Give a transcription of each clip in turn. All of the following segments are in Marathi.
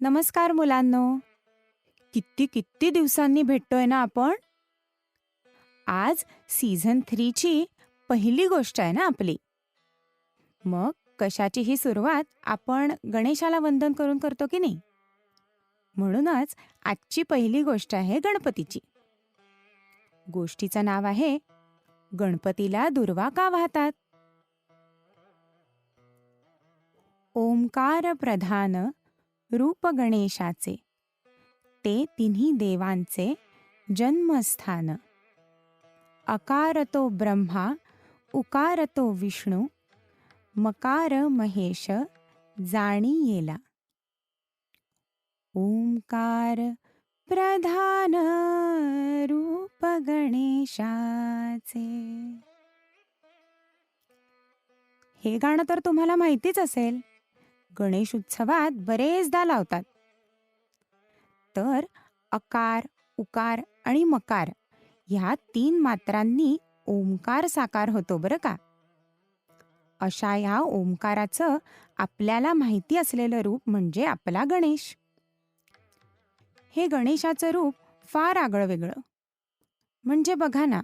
नमस्कार मुलांनो. किती किती दिवसांनी भेटतोय ना आपण? आज सीझन थ्रीची पहिली गोष्ट आहे ना आपली. मग कशाची ही सुरुवात आपण गणेशाला वंदन करून करतो की नाही? म्हणूनच आजची पहिली गोष्ट आहे गणपतीची. गोष्टीचं नाव आहे गणपतीला दुर्वा का वाहतात? ओंकार प्रधान रूप गणेशाचे ते तिन्ही देवांचे जन्मस्थान. अकारतो ब्रह्मा उकारतो विष्णू मकार महेश जाणी येला ओंकार प्रधान रूप गणेशाचे हे गाणं तर तुम्हाला माहितीच असेल. गणेश उत्सवात बरेचदा लावतात. तर अकार उकार आणि मकार ह्या तीन मात्रांनी ओंकार साकार होतो बरं का? अशा या ओंकाराचं आपल्याला माहिती असलेलं रूप म्हणजे आपला गणेश. हे गणेशाचं रूप फार आगळं वेगळं म्हणजे बघा ना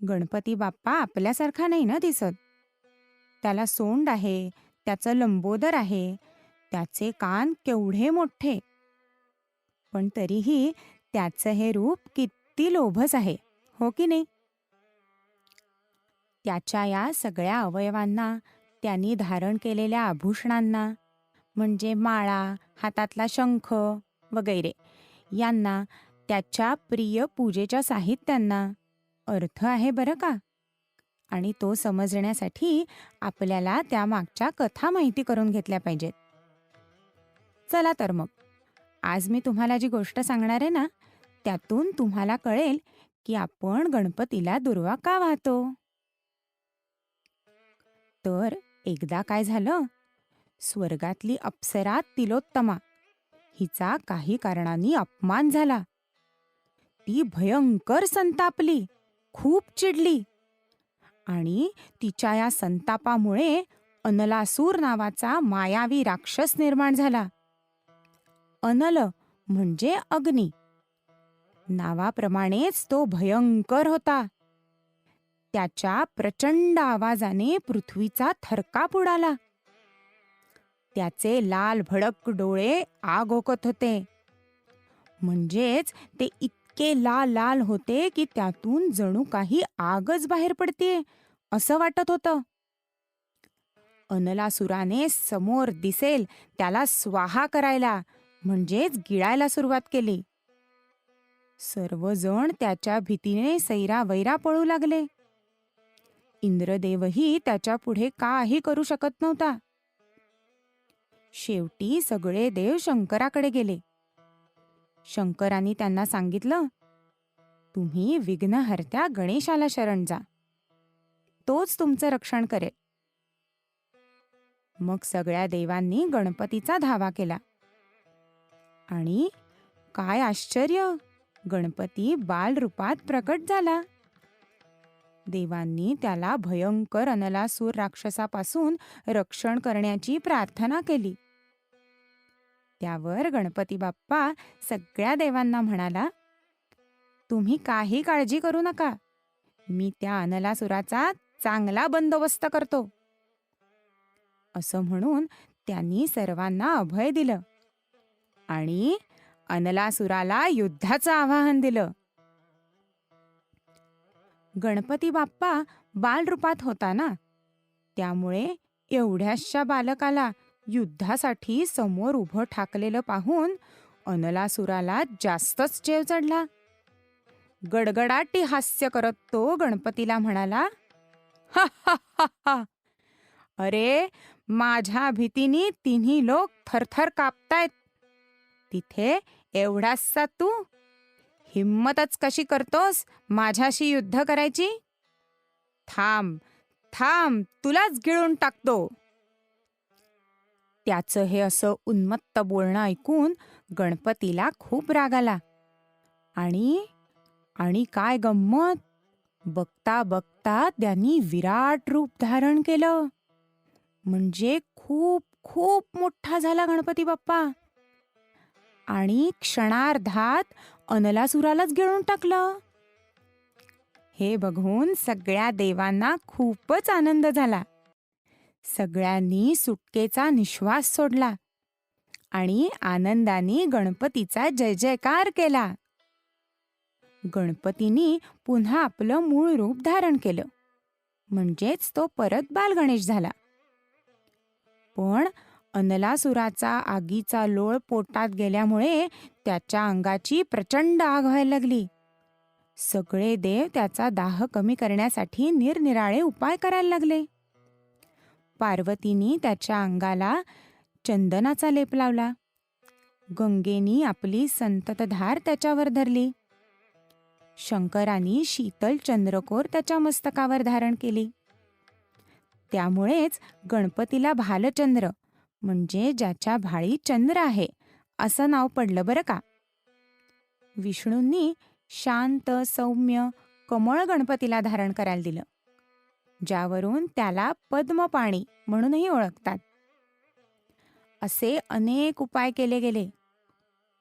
गणपती बाप्पा आपल्यासारखा नाही ना दिसत. त्याला सोंड आहे त्याचं लंबोदर आहे. त्याचे कान केवढे मोठे. पण तरीही त्याचं हे रूप किती लोभस आहे हो की नाही? त्याच्या या सगळ्या अवयवांना त्यांनी धारण केलेल्या आभूषणांना म्हणजे माळा हातातला शंख वगैरे यांना त्याच्या प्रिय पूजेच्या साहित्यांना अर्थ आहे बरं का? आणि तो समजण्यासाठी आपल्याला त्यामागच्या कथा माहिती करून घेतल्या पाहिजेत. चला तर मग. आज मी तुम्हाला जी गोष्ट सांगणार आहे ना त्यातून तुम्हाला कळेल की आपण गणपतीला दुर्वा का वाहतो? तर एकदा काय झालं? स्वर्गातली अप्सरा तिलोत्तमा. हिचा काही कारणांनी अपमान झाला. ती भयंकर संतापली खूप चिडली. आणि तिच्या या संतापामुळे अनलासूर नावाचा मायावी राक्षस निर्माण झाला. अनल म्हणजे अग्नी. नावाप्रमाणेच तो भयंकर होता. त्याच्या प्रचंड आवाजाने पृथ्वीचा थरकाप उडाला. त्याचे लाल भडक डोळे आग ओकत होते. म्हणजेच ते इतके लाल लाल होते की त्यातून जणू काही आगच बाहेर पडते असं वाटत होतं. अनलासुराने समोर दिसेल त्याला स्वाहा करायला म्हणजेच गिळायला सुरुवात केली. सर्वजण त्याच्या भीतीने सैरा वैरा पळू लागले. इंद्रदेवही त्याच्या पुढे काही करू शकत नव्हता. शेवटी सगळे देव शंकराकडे गेले. शंकरांनी त्यांना सांगितलं तुम्ही विघ्नहर्त्या गणेशाला शरण जा. तोच तुमचं रक्षण करेल. मग सगळ्या देवांनी गणपतीचा धावा केला. आणि काय आश्चर्य! गणपती बालरूपात प्रकट झाला. देवांनी त्याला भयंकर अनलासूर राक्षसापासून रक्षण करण्याची प्रार्थना केली. त्यावर गणपती बाप्पा सगळ्या देवांना म्हणाला तुम्ही काही काळजी करू नका. मी त्या अनलासुराचा चांगला बंदोबस्त करतो. असं म्हणून त्यांनी सर्वांना अभय दिलं. आणि अनलासुराला युद्धाचं आवाहन दिलं. गणपती बाप्पा बालरूपात होता ना? त्यामुळे एवढ्याशा बालकाला युद्धासाठी समोर उभं ठाकलेलं पाहून अनलासुराला जास्तच चेव चढला. गडगडाटी हास्य करत तो गणपतीला म्हणाला "हा, हा, हा, हा. अरे माझ्या भीतीने तिन्ही लोक थरथर कापतायत. तिथे एवढासा तू? हिम्मतच कशी करतोस माझ्याशी युद्ध करायची? थांब थांब तुलाच गिळून टाकतो. त्याचं हे असं उन्मत्त बोलणं ऐकून गणपतीला खूप राग आला. आणि आणि काय गंमत? बघता बघता त्यांनी विराट रूप धारण केलं. म्हणजे खूप खूप मोठा झाला गणपती बाप्पा. आणि क्षणार्धात अनलासुरालाच गिळून टाकलं. हे बघून सगळ्या देवांना खूपच आनंद झाला. सगळ्यांनी सुटकेचा निश्वास सोडला आणि आनंदाने गणपतीचा जय जयकार केला. गणपतीनी पुन्हा आपलं मूळ रूप धारण केलं. म्हणजेच तो परत बालगणेश झाला. पण अनलासुराचा आगीचा लोळ पोटात गेल्यामुळे त्याच्या अंगाची प्रचंड आग व्हायला लागली. सगळे देव त्याचा दाह कमी करण्यासाठी निरनिराळे उपाय करायला लागले. पार्वतीनी त्याच्या अंगाला चंदनाचा लेप लावला. गंगेनी आपली संततधार त्याच्यावर धरली. शंकरानी शीतल चंद्रकोर त्याच्या मस्तकावर धारण केली. त्यामुळेच गणपतीला भालचंद्र म्हणजे ज्याच्या भाळी चंद्र आहे असं नाव पडलं बरं का? विष्णूंनी शांत सौम्य कमळ गणपतीला धारण करायला दिलं ज्यावरून त्याला पद्मपाणी म्हणूनही ओळखतात. असे अनेक उपाय केले गेले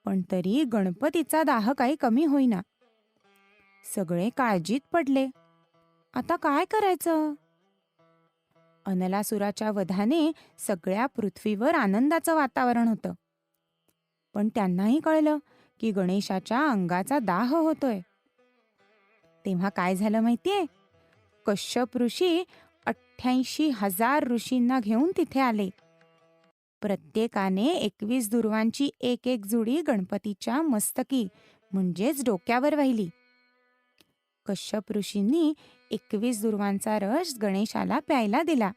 पण तरी गणपतीचा दाह काही कमी होईना. सगळे काळजीत पडले. आता काय करायचं? अनलासुराच्या वधाने सगळ्या पृथ्वीवर आनंदाचं वातावरण होतं. पण त्यांनाही कळलं की गणेशाच्या अंगाचा दाह होतोय. तेव्हा काय झालं माहितीये? कश्यप ऋषी अठ्ठ्याऐंशी हजार ऋषींना घेऊन तिथे आले. प्रत्येकाने एकवीस दुर्वांची एक एक जुडी गणपतीच्या मस्तकी म्हणजेच डोक्यावर वाहिली. कश्यप ऋषींनी एकवीस दुर्वांचा रस गणेशाला प्यायला दिला.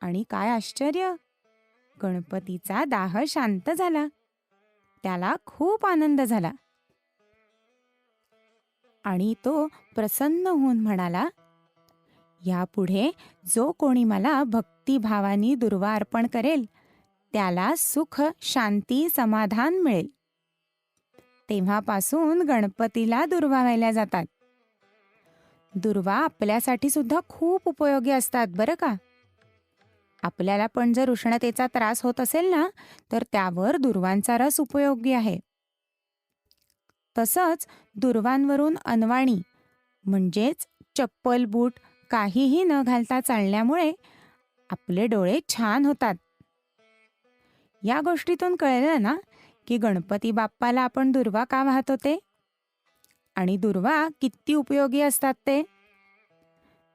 आणि काय आश्चर्य! गणपतीचा दाह शांत झाला. त्याला खूप आनंद झाला. आणि तो प्रसन्न होऊन म्हणाला यापुढे जो कोणी मला भक्तिभावानी दुर्वा अर्पण करेल त्याला सुख शांती समाधान मिळेल. तेव्हापासून गणपतीला दुर्वा व्हायला जातात. दुर्वा आपल्यासाठी सुद्धा खूप उपयोगी असतात बरं का? आपल्याला पण जर उष्णतेचा त्रास होत असेल ना तर त्यावर दुर्वांचा रस उपयोगी आहे. तसंच दुर्वांवरून अनवाणी म्हणजेच चप्पल बूट काहीही न घालता चालण्यामुळे आपले डोळे छान होतात. या गोष्टीतून कळलं ना की गणपती बाप्पाला आपण दुर्वा का वाहत होते? आणि दुर्वा किती उपयोगी असतात ते?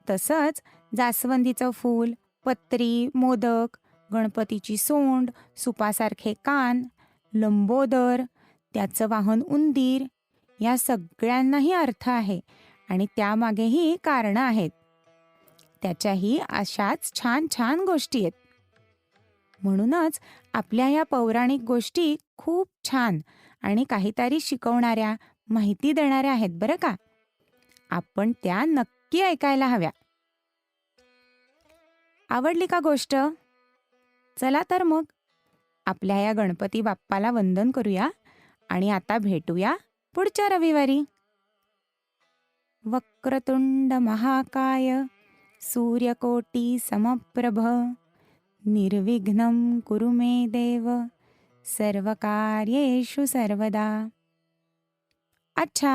तसंच जास्वंदीचं फूल पत्री मोदक गणपतीची सोंड सुपासारखे कान लंबोदर त्याचं वाहन उंदीर या सगळ्यांनाही अर्थ आहे आणि त्यामागेही कारणं आहेत. त्याच्याही अशाच छान छान गोष्टी आहेत. म्हणूनच आपल्या या पौराणिक गोष्टी खूप छान. आणि काहीतरी शिकवणाऱ्या माहिती देणाऱ्या आहेत बरं का? आपण त्या नक्की ऐकायला हव्या. आवडली का गोष्ट? चला तर मग. आपल्या या गणपती बाप्पाला वंदन करूया आणि आता भेटूया पुढच्या रविवारी. वक्रतुंड महाकाय सूर्यकोटी समप्रभ निर्विघ्नं कुरु मे देव. सर्वकार्येषु सर्वदा। अच्छा।